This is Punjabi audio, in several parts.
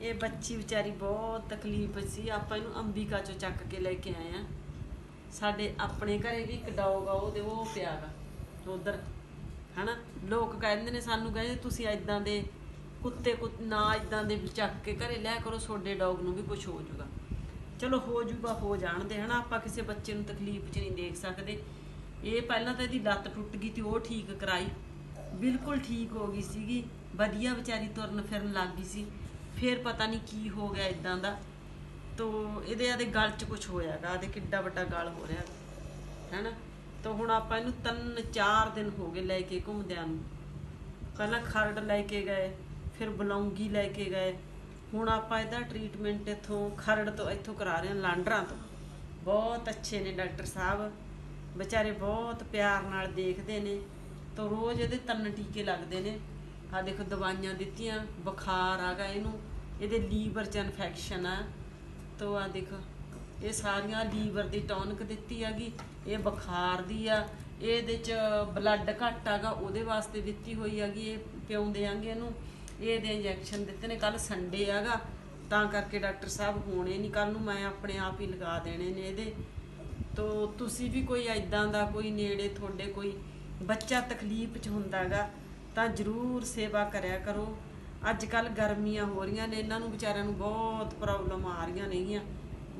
ਇਹ ਬੱਚੀ ਵਿਚਾਰੀ ਬਹੁਤ ਤਕਲੀਫ ਸੀ। ਆਪਾਂ ਇਹਨੂੰ ਅੰਬਿਕਾ ਚੋਂ ਚੱਕ ਕੇ ਲੈ ਕੇ ਆਏ ਆ। ਸਾਡੇ ਆਪਣੇ ਘਰੇ ਵੀ ਇੱਕ ਡੌਗ ਆ, ਉਹਦੇ ਉਹ ਪਿਆਗਾ ਉਧਰ, ਹਨਾ? ਲੋਕ ਕਹਿੰਦੇ ਨੇ ਸਾਨੂੰ, ਕਹਿੰਦੇ ਤੁਸੀਂ ਐਦਾਂ ਦੇ ਕੁੱਤੇ ਕੁੱਤ, ਨਾ ਐਦਾਂ ਦੇ ਚੱਕ ਕੇ ਘਰੇ ਲੈ ਕਰੋ ਛੋਡੇ ਡੌਗ ਨੂੰ ਵੀ ਕੁਝ ਹੋ ਜਾਊਗਾ। ਚਲੋ, ਹੋ ਜਾਊਗਾ, ਹੋ ਜਾਣਦੇ, ਹਨਾ? ਆਪਾਂ ਕਿਸੇ ਬੱਚੇ ਨੂੰ ਤਕਲੀਫ 'ਚ ਨਹੀਂ ਦੇਖ ਸਕਦੇ। ਇਹ ਪਹਿਲਾਂ ਤਾਂ ਇਹਦੀ ਲੱਤ ਟੁੱਟ ਗਈ ਤੇ ਉਹ ਠੀਕ ਕਰਾਈ। ਬਿਲਕੁਲ ਠੀਕ ਹੋ ਗਈ ਸੀਗੀ। ਵਧੀਆ ਵਿਚਾਰੀ ਤੁਰਨ ਫਿਰਨ ਲੱਗ ਗਈ ਸੀ। ਫਿਰ ਪਤਾ ਨਹੀਂ ਕੀ ਹੋ ਗਿਆ ਇਦਾਂ ਦਾ। ਤੋ ਇਹਦੇ ਆਦੇ ਗਲ 'ਚ ਕੁਝ ਹੋਇਆਗਾ ਆਦੇ ਕਿੱਡਾ ਵੱਡਾ ਗਲ ਹੋ ਰਿਹਾ ਹੈਨਾ? ਤੋ ਹੁਣ ਆਪਾਂ ਇਹਨੂੰ ਤਿੰਨ ਚਾਰ ਦਿਨ ਹੋ ਗਏ ਲੈ ਕੇ ਘੁੰਮਦਿਆਂ ਨੂੰ। ਪਹਿਲਾਂ ਖਰੜ ਲੈ ਕੇ ਗਏ, ਫਿਰ ਬਲੌਂਗੀ ਲੈ ਕੇ ਗਏ। ਹੁਣ ਆਪਾਂ ਇਹਦਾ ਟ੍ਰੀਟਮੈਂਟ ਇੱਥੋਂ ਖਰੜ ਤੋਂ ਇੱਥੋਂ ਕਰਾ ਰਹੇ ਹਾਂ, ਲਾਂਡਰਾਂ ਤੋਂ। ਬਹੁਤ ਅੱਛੇ ਨੇ ਡਾਕਟਰ ਸਾਹਿਬ। ਵਿਚਾਰੇ ਬਹੁਤ ਪਿਆਰ ਨਾਲ ਦੇਖਦੇ ਨੇ। ਤੋ ਰੋਜ਼ ਇਹਦੇ ਤਿੰਨ ਟੀਕੇ ਲੱਗਦੇ ਨੇ। ਆ ਦੇਖੋ ਦਵਾਈਆਂ ਦਿੱਤੀਆਂ, ਬੁਖਾਰ ਆ ਗਾ ਇਹਨੂੰ। ਇਹਦੇ ਲੀਵਰ 'ਚ ਇਨਫੈਕਸ਼ਨ ਆ। ਤੋ ਆ ਦੇਖੋ, ਇਹ ਸਾਰੀਆਂ ਲੀਵਰ ਦੀ ਟੌਨਿਕ ਦਿੱਤੀ ਹੈਗੀ, ਇਹ ਬੁਖਾਰ ਦੀ ਆ। ਇਹਦੇ ਚ ਬਲੱਡ ਘੱਟ ਆਗਾ ਉਹਦੇ ਵਾਸਤੇ ਦਿੱਤੀ ਹੋਈ ਹੈਗੀ, ਇਹ ਪਿਉਂਦੇ ਆਂਗੇ ਇਹਨੂੰ। ਇਹਦੇ ਇੰਜੈਕਸ਼ਨ ਦਿੱਤੇ ਨੇ ਕੱਲ ਸੰਡੇ ਆਗਾ ਤਾਂ ਕਰਕੇ ਡਾਕਟਰ ਸਾਹਿਬ ਹੋਣੇ ਨਹੀਂ ਕੱਲ ਨੂੰ, ਮੈਂ ਆਪਣੇ ਆਪ ਹੀ ਲਗਾ ਦੇਣੇ ਨੇ ਇਹਦੇ। ਤੋ ਤੁਸੀਂ ਵੀ ਕੋਈ ਐਦਾਂ ਦਾ ਕੋਈ ਨੇੜੇ ਤੁਹਾਡੇ ਕੋਈ ਬੱਚਾ ਤਕਲੀਫ ਚ ਹੁੰਦਾਗਾ ਤਾਂ ਜਰੂਰ ਸੇਵਾ ਕਰਿਆ ਕਰੋ। ਅੱਜ ਕੱਲ ਗਰਮੀਆਂ ਹੋ ਰਹੀਆਂ ਨੇ, ਇਹਨਾਂ ਨੂੰ ਵਿਚਾਰਿਆਂ ਨੂੰ ਬਹੁਤ ਪ੍ਰੋਬਲਮ ਆ ਰਹੀਆਂ ਨੇਗੀਆਂ।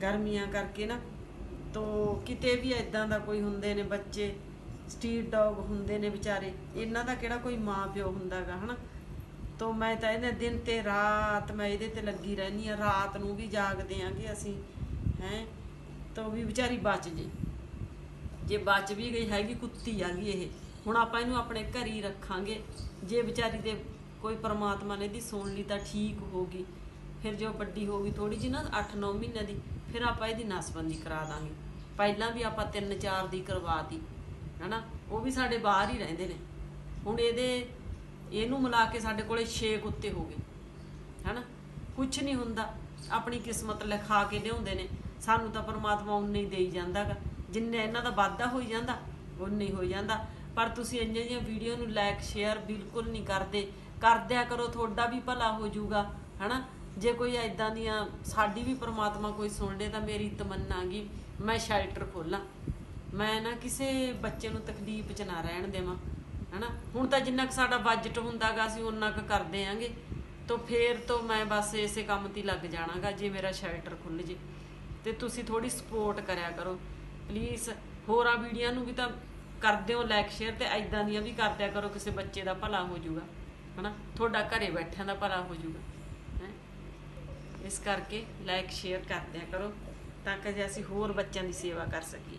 ਗਰਮੀਆਂ ਕਰਕੇ ਨਾ, ਤੋ ਕਿਤੇ ਵੀ ਐਦਾਂ ਦਾ ਕੋਈ ਹੁੰਦੇ ਨੇ ਬੱਚੇ ਸਟਰੀਟ ਡੌਗ ਹੁੰਦੇ ਨੇ ਵਿਚਾਰੇ, ਇਹਨਾਂ ਦਾ ਕਿਹੜਾ ਕੋਈ ਮਾਂ ਪਿਓ ਹੁੰਦਾਗਾ, ਹਨਾ? ਤੋ ਮੈਂ ਤਾਂ ਇਹਨੇ ਦਿਨ ਤੇ ਰਾਤ ਮੈਂ ਇਹਦੇ ਤੇ ਲੱਗੀ ਰਹਿਨੀ ਆ ਰਾਤ ਨੂੰ ਵੀ ਜਾਗਦੇ ਆਂਗੇ ਅਸੀਂ, ਹੈ? ਤੋ ਵੀ ਵਿਚਾਰੀ ਬਚ ਜੇ। ਜੇ ਬਚ ਵੀ ਗਈ, ਹੈਗੀ ਕੁੱਤੀ ਆਗੀ ਇਹ। ਹੁਣ ਆਪਾਂ ਇਹਨੂੰ ਆਪਣੇ ਘਰ ਹੀ ਰੱਖਾਂਗੇ। ਜੇ ਵਿਚਾਰੀ ਦੇ ਕੋਈ ਪਰਮਾਤਮਾ ਨੇ ਦੀ ਸੁਣ ਲਈ ਤਾਂ ਠੀਕ ਹੋਗੀ ਫਿਰ ਜੋ ਵੱਡੀ ਹੋਗੀ ਥੋੜੀ ਜਿਹੀ ਨਾ 8-9 ਮਹੀਨੇ ਦੀ, ਫਿਰ ਆਪਾਂ ਇਹਦੀ ਨਸਬੰਦੀ ਕਰਾ ਦਾਂਗੇ। ਪਹਿਲਾਂ ਵੀ ਆਪਾਂ 3-4 ਦੀ ਕਰਵਾਤੀ ਹਨਾ? ਉਹ ਵੀ ਸਾਡੇ ਬਾਹਰ ਹੀ ਰਹਿੰਦੇ ਨੇ। ਹੁਣ ਇਹਦੇ, ਇਹਨੂੰ ਮਿਲਾ ਕੇ ਸਾਡੇ ਕੋਲੇ 6 ਕੁੱਤੇ ਹੋ ਗਏ, ਹਨਾ? ਕੁਝ ਨਹੀਂ ਹੁੰਦਾ। ਆਪਣੀ ਕਿਸਮਤ ਲਿਖਾ ਕੇ ਲਿਆਉਂਦੇ ਨੇ। ਸਾਨੂੰ ਤਾਂ ਪਰਮਾਤਮਾ ਉਨੇ ਹੀ ਦੇਈ ਜਾਂਦਾਗਾ। ਜਿੰਨੇ ਇਹਨਾਂ ਦਾ ਵਾਧਾ ਹੋਈ ਜਾਂਦਾ ਉਨੇ ਹੀ ਹੋਈ ਜਾਂਦਾ। ਪਰ ਤੁਸੀਂ ਇੰਨੀਆਂ ਜਿਹੀਆਂ ਵੀਡੀਓ ਨੂੰ ਲਾਈਕ ਸ਼ੇਅਰ ਬਿਲਕੁਲ ਨਹੀਂ ਕਰਦੇ। ਕਰਦਿਆ ਕਰੋ, ਤੁਹਾਡਾ ਵੀ ਭਲਾ ਹੋ ਜਾਊਗਾ, ਹਨਾ? ਜੇ ਕੋਈ ਐਦਾਂ ਦੀਆਂ, ਸਾਡੀ ਵੀ ਪਰਮਾਤਮਾ ਕੋਈ ਸੁਣ ਲੇ ਤਾਂ ਮੇਰੀ ਤਮੰਨਾ ਗਈ ਮੈਂ ਸ਼ੈਲਟਰ ਖੋਲਾਂ। ਮੈਂ ਨਾ ਕਿਸੇ ਬੱਚੇ ਨੂੰ ਤਕਲੀਫ 'ਚ ਨਾ ਰਹਿਣ ਦੇਵਾਂ, ਹਨਾ? ਹੁਣ ਤਾਂ ਜਿੰਨਾ ਕੁ ਸਾਡਾ ਬਜਟ ਹੁੰਦਾਗਾ, ਅਸੀਂ ਉਨਾ ਕੁ ਕਰਦੇ ਆਂਗੇ ਤਾਂ ਫੇਰ ਤੋਂ ਮੈਂ ਬਸ ਇਸੇ ਕੰਮ ਤੇ ਹੀ ਲੱਗ ਜਾਣਾਗਾ, ਜੇ ਮੇਰਾ ਸ਼ੈਲਟਰ ਖੁੱਲ ਜੇ। ਤੇ ਤੁਸੀਂ ਥੋੜੀ ਸਪੋਰਟ ਕਰਿਆ ਕਰੋ। ਪਲੀਜ਼ ਹੋਰਾਂ ਵੀਡੀਓ ਨੂੰ ਵੀ ਤਾਂ ਕਰਦੇ ਹੋ ਲਾਈਕ ਸ਼ੇਅਰ ਤੇ ਐਦਾਂ ਦੀਆਂ ਵੀ ਕਰਦਿਆ ਕਰੋ, ਕਿਸੇ ਬੱਚੇ ਦਾ ਭਲਾ ਹੋ ਜਾਊਗਾ, ਹਨਾ? ਤੁਹਾਡਾ ਘਰੇ ਬੈਠਿਆਂ ਦਾ ਭਲਾ ਹੋ ਜਾਊਗਾ ਇਸ ਕਰਕੇ ਲਾਈਕ ਸ਼ੇਅਰ ਕਰਦਿਆ ਕਰੋ, ਤਾਂ ਕਿ ਅਸੀਂ ਹੋਰ ਬੱਚਿਆਂ ਦੀ ਸੇਵਾ ਕਰ ਸਕੀਏ।